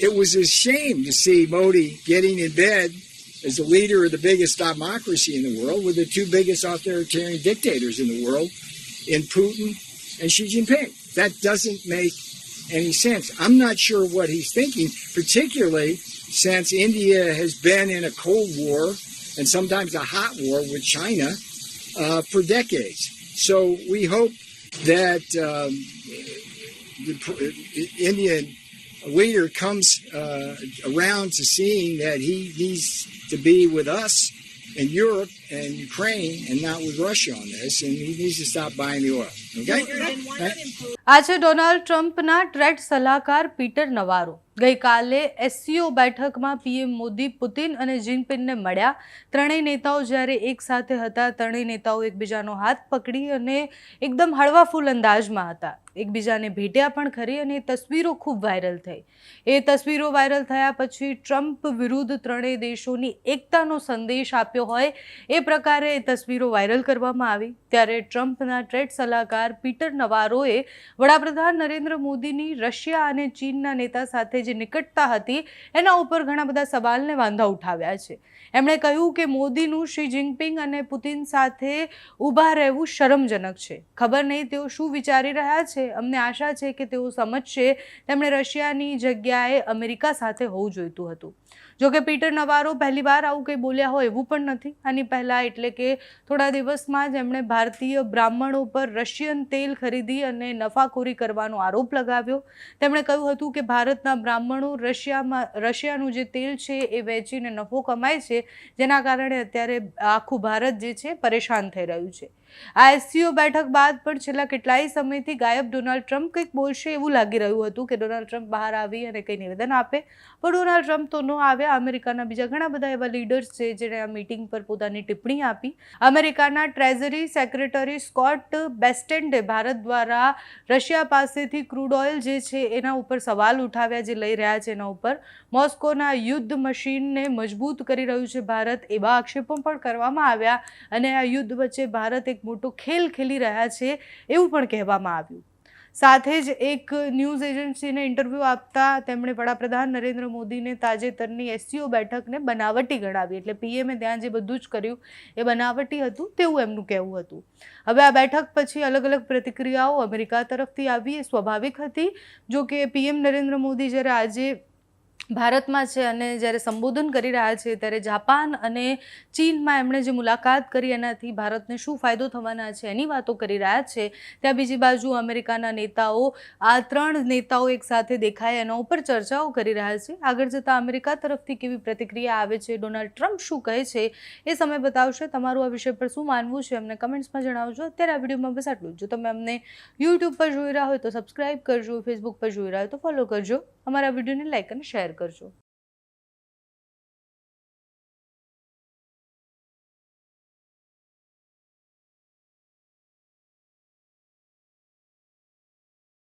it was a shame to see Modi getting in bed as the leader of the biggest democracy in the world with the two biggest authoritarian dictators in the world in Putin and Xi Jinping. That doesn't make any sense. I'm not sure what he's thinking, particularly since India has been in a Cold War and sometimes a hot war with China uh, for decades. So we hope that um, the Indian leader comes uh, around to seeing that he needs to be with us in Europe and Ukraine and not with Russia on this, and he needs to stop buying the oil. Okay? આજે Donald ટ્રમ્પના trade સલાહકાર Peter Navarro ગઈકાલે SCO બેઠકમાં PM Modi Putin અને જિનપિંગને મળ્યા ત્રણેય નેતાઓ જ્યારે એક સાથે હતા ત્રણેય નેતાઓ એકબીજાનો હાથ પકડી અને એકદમ હળવાફૂલ અંદાજમાં હતા એકબીજાને ભેટ્યા પણ ખરી અને એ તસવીરો ખૂબ વાયરલ થઈ એ તસવીરો વાયરલ થયા પછી ટ્રમ્પ વિરુદ્ધ ત્રણેય દેશોની એકતાનો સંદેશ આપ્યો હોય એ પ્રકારે તસવીરો વાયરલ કરવામાં આવી. ત્યારે ટ્રમ્પના ટ્રેડ સલાહકાર પીટર નવારોએ વડાપ્રધાન નરેન્દ્ર મોદીની રશિયા અને ચીનના નેતા સાથે જે નિકટતા હતી, એના ઉપર ઘણા બધા સવાલને વાંધા ઉઠાવ્યા છે. એમણે કહ્યું કે મોદીનું શી જિનપિંગ અને પુતિન સાથે ઊભા રહેવું શરમજનક છે. ખબર નહીં તેઓ શું વિચારી રહ્યા છે. અમને આશા છે કે તેઓ સમજશે તેમણે રશિયાની જગ્યાએ અમેરિકા સાથે હોવું જોઈતું હતું. જોકે પીટર નવારો પહેલીવાર આવું કંઈ બોલ્યા હોય એવું પણ નથી. આની પહેલાં એટલે કે થોડા દિવસમાં જ એમણે ભારતીય બ્રાહ્મણો પર રશિયન તેલ ખરીદી અને નફાખોરી કરવાનો આરોપ લગાવ્યો. તેમણે કહ્યું હતું કે ભારતના બ્રાહ્મણો રશિયામાં, રશિયાનું જે તેલ છે એ વેચીને નફો કમાય છે, જેના કારણે અત્યારે આખું ભારત જે છે પરેશાન થઈ રહ્યું છે. આ એસસીઓ બેઠક બાદ પણ છેલ્લા કેટલાય સમયથી ગાયબ ડોનાલ્ડ ટ્રમ્પ કંઈક બોલશે એવું લાગી રહ્યું હતું કે ડોનાલ્ડ ટ્રમ્પ બહાર આવી અને કંઈ નિવેદન આપે. પણ ડોનાલ્ડ ટ્રમ્પ તો ન આવ્યા અમેરિકાના બીજા ઘણા બધા એવા લીડર્સ છે જેણે આ મીટિંગ પર પોતાની ટિપ્પણી આપી. અમેરિકાના ટ્રેઝરી સેક્રેટરી સ્કોટ બેસ્ટેન્ડે ભારત દ્વારા રશિયા પાસેથી ક્રૂડ ઓઇલ જે છે એના ઉપર સવાલ ઉઠાવ્યા જે લઈ રહ્યા છે એના ઉપર. મોસ્કોના યુદ્ધ મશીનને મજબૂત કરી રહ્યું છે ભારત એવા આક્ષેપો પણ કરવામાં આવ્યા અને આ યુદ્ધ વચ્ચે ભારત એક મોટો ખેલ ખેલી રહ્યા છે એવું પણ કહેવામાં આવ્યું. સાથે જ એક ન્યૂઝ એજન્સીને ઇન્ટરવ્યૂ આપતા તેમણે વડાપ્રધાન નરેન્દ્ર મોદીને તાજેતરની એસસીઓ બેઠકને બનાવટી ગણાવી એટલે પીએમએ ત્યાં જે બધું જ કર્યું એ બનાવટી હતું તેવું એમનું કહેવું હતું. હવે આ બેઠક પછી અલગ અલગ પ્રતિક્રિયાઓ અમેરિકા તરફથી આવી એ સ્વાભાવિક હતી. જો કે પીએમ નરેન્દ્ર મોદી જ્યારે આજે ભારતમાં છે અને જ્યારે સંબોધન કરી રહ્યા છે ત્યારે જાપાન અને ચીનમાં એમણે જે મુલાકાત કરી એનાથી ભારતને શું ફાયદો થવાના છે એની વાતો કરી રહ્યા છે. ત્યાં બીજી બાજુ અમેરિકાના નેતાઓ, આ ત્રણ નેતાઓ એકસાથે દેખાય એના ઉપર ચર્ચાઓ કરી રહ્યા છે. આગળ જતાં અમેરિકા તરફથી કેવી પ્રતિક્રિયા આવે છે? ડોનાલ્ડ ટ્રમ્પ શું કહે છે? એ સમય બતાવશે. તમારું આ વિષય પર શું માનવું છે અમને કમેન્ટ્સમાં જણાવજો. અત્યારે આ વિડીયોમાં બસ આટલું જ. તમે અમને યુટ્યુબ પર જોઈ રહ્યા હોય તો સબસ્ક્રાઇબ કરજો, ફેસબુક પર જોઈ રહ્યા હોય તો ફોલો કરજો. અમારા વિડીયોને લાઇક અને શેર કરજો.